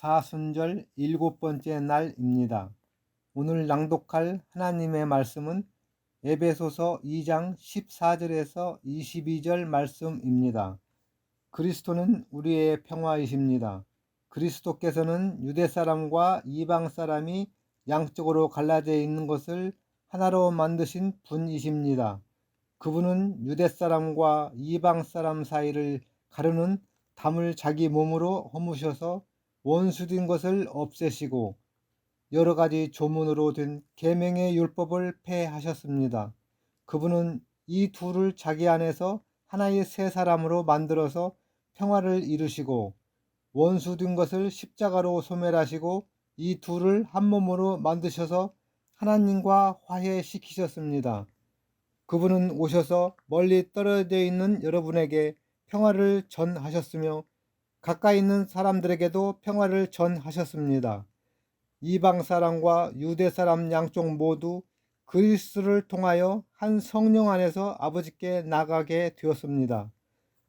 사순절 일곱 번째 날입니다. 오늘 낭독할 하나님의 말씀은 에베소서 2장 14절에서 22절 말씀입니다. 그리스도는 우리의 평화이십니다. 그리스도께서는 유대 사람과 이방 사람이 양쪽으로 갈라져 있는 것을 하나로 만드신 분이십니다. 그분은 유대 사람과 이방 사람 사이를 가르는 담을 자기 몸으로 허무셔서 원수된 것을 없애시고 여러 가지 조문으로 된 계명의 율법을 폐하셨습니다. 그분은 이 둘을 자기 안에서 하나의 새 사람으로 만들어서 평화를 이루시고 원수된 것을 십자가로 소멸하시고 이 둘을 한 몸으로 만드셔서 하나님과 화해시키셨습니다. 그분은 오셔서 멀리 떨어져 있는 여러분에게 평화를 전하셨으며 가까이 있는 사람들에게도 평화를 전하셨습니다. 이방 사람과 유대 사람 양쪽 모두 그리스를 통하여 한 성령 안에서 아버지께 나가게 되었습니다.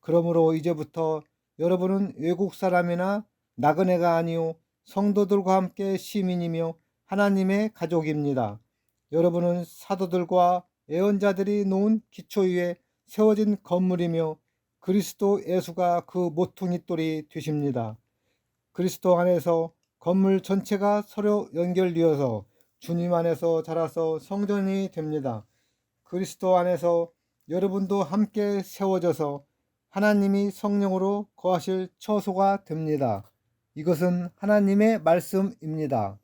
그러므로 이제부터 여러분은 외국 사람이나 나그네가 아니요 성도들과 함께 시민이며 하나님의 가족입니다. 여러분은 사도들과 예언자들이 놓은 기초 위에 세워진 건물이며 그리스도 예수가 그 모퉁이 돌이 되십니다. 그리스도 안에서 건물 전체가 서로 연결되어서 주님 안에서 자라서 성전이 됩니다. 그리스도 안에서 여러분도 함께 세워져서 하나님이 성령으로 거하실 처소가 됩니다. 이것은 하나님의 말씀입니다.